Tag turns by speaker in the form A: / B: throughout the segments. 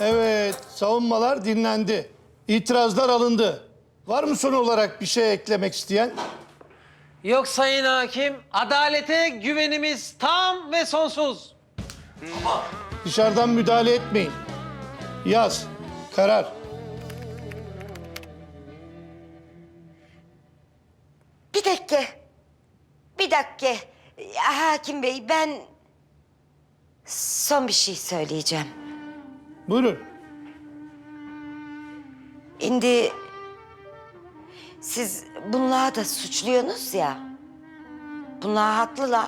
A: Evet, savunmalar dinlendi. İtirazlar alındı. Var mı son olarak bir şey eklemek isteyen?
B: Yok sayın hakim, adalete güvenimiz tam ve sonsuz.
A: Dışarıdan müdahale etmeyin. Yaz, karar.
C: Bir dakika. Bir dakika. Hakim Bey ben son bir şey söyleyeceğim.
A: Buyurun.
C: Şimdi siz bunları da suçluyorsunuz ya. Bunlar haklılar.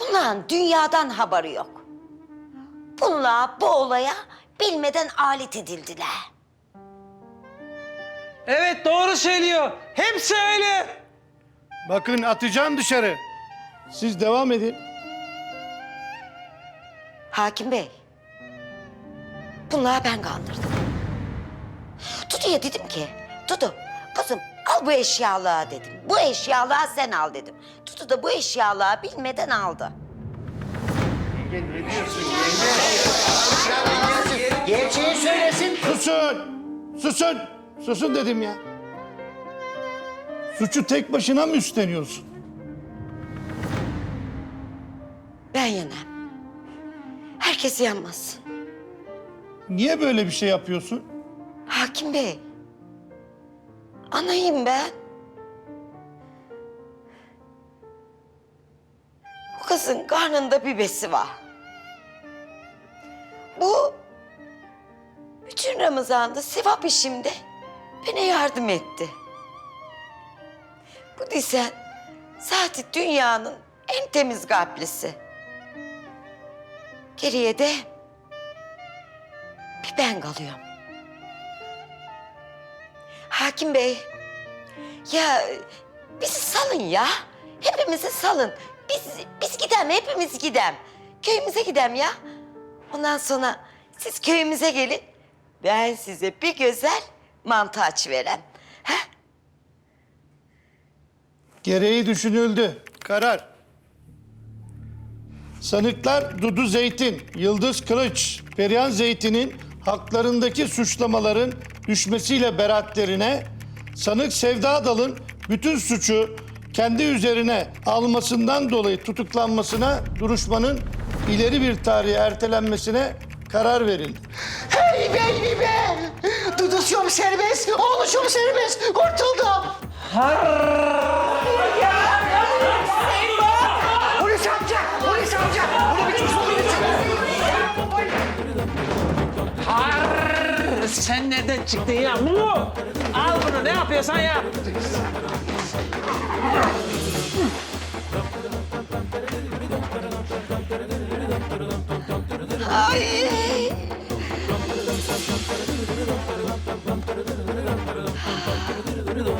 C: Bunların dünyadan haberi yok. Bunlar bu olaya bilmeden alet edildiler.
B: Evet doğru söylüyor. Hepsi öyle.
A: Bakın atacağım dışarı. Siz devam edin.
C: Hakim Bey. Bunları ben kandırdım. Dudu'ya dedim ki, Dudu kızım al bu eşyalığı dedim. Bu eşyalığı sen al dedim. Dudu da bu eşyalığı bilmeden aldı.
D: Gerçeği söylesin.
A: Susun! Susun! Susun dedim ya. Suçu tek başına mı üstleniyorsun?
C: Ben yenem. Herkes yanmasın.
A: Niye böyle bir şey yapıyorsun?
C: Hakim Bey. Anayım ben. Bu kızın karnında bir besi var. Bu bütün Ramazan'da sevap işimde bana yardım etti. Bu desen zaten dünyanın en temiz kalplisi. Geriye de ben kalıyorum. Hakim Bey, ya bizi salın ya. Hepimizi salın. Biz, biz gidem, hepimiz gidem. Köyümüze gidem ya. Ondan sonra siz köyümüze gelin. Ben size bir güzel mantı aç verem. Ha?
A: Gereği düşünüldü. Karar. Sanıklar Dudu Zeytin, Yıldız Kılıç, Perihan Zeytin'in haklarındaki suçlamaların düşmesiyle beraatlerine, sanık Sevda Dal'ın bütün suçu kendi üzerine almasından dolayı tutuklanmasına, duruşmanın ileri bir tarihe ertelenmesine karar verildi.
D: Hey be hey be. Duduşum serbest, oğluşum serbest. Kurtuldum. Polis
B: Sen nereden çıktın ya? Mulu! Al bunu ne yapıyorsan yap.
C: Ay!